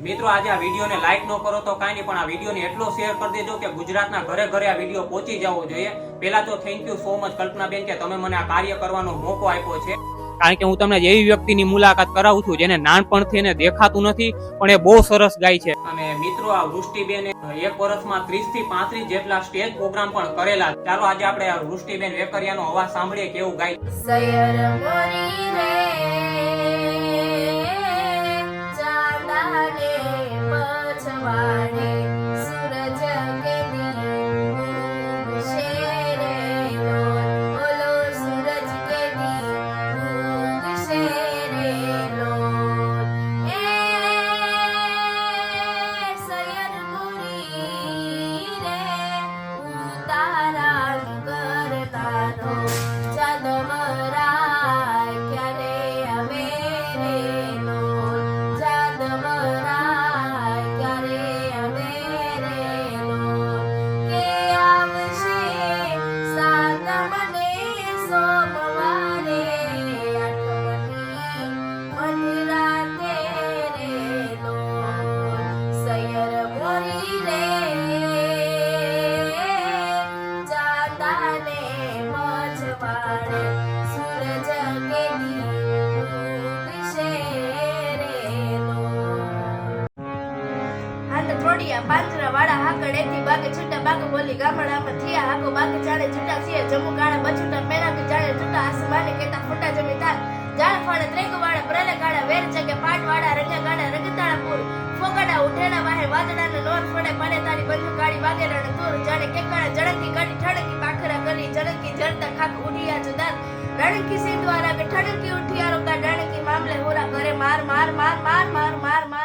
મિત્રો, આજે આ વિડીયોને લાઈક ન કરો તો કાંઈ નહીં, પણ આ વિડીયોને એટલો શેર કરી દેજો કે ગુજરાતના ઘરે ઘરે આ વીડિયો પહોંચી જવો જોઈએ. પહેલા તો thank you so much Kalpanaben, કે તમે મને આ કાર્ય કરવાનો મોકો આપ્યો છે. કારણ કે હું તમને એવી વ્યક્તિની મુલાકાત કરાવું છું જેને નાનપણથી એને દેખાતું નથી, પણ એ બહુ સરસ ગાય છે. અને મિત્રો, આ વૃષ્ટિબેન એક વર્ષમાં ત્રીસથી પાંત્રીસ જેટલા સ્ટેજ પ્રોગ્રામ પણ કરેલા. ચાલો, આજે આપણે વૃષ્ટિબેન વેકરિયાનો અવાજ સાંભળીએ કેવું ગાય ટોડિયા પાંજરા વાળા હાકડેથી બાગે છૂટા બાગ બોલી ગામડામાં થયા હાકો બાગે જાણે છૂટા સિંહ જમુ કાળા બચૂટા પેલા કે જાણે છૂટા આસમાને કેતા ફૂટા જમી થાલ જાળ ફાળે ત્રેગ વાળા પ્રલે કાળા વેર જગે પાટ વાળા રંગા ગાળા રગતાળા પૂર ફોગડા, ઉઠેલા વાહે વાદળાને નોર ફળે પડે તારી બંધુ કાળી બાગે રણ તૂર. જાણે કેકડા જળકી કાઢી ઠળકી પાખરા કરી જળકી જળતા ખાક ઉડિયા જુદા રણકી સિંહ દ્વારા કે ઠળકી ઉઠિયારો કા ડણકી મામલે હોરા ઘરે માર માર માર માર માર માર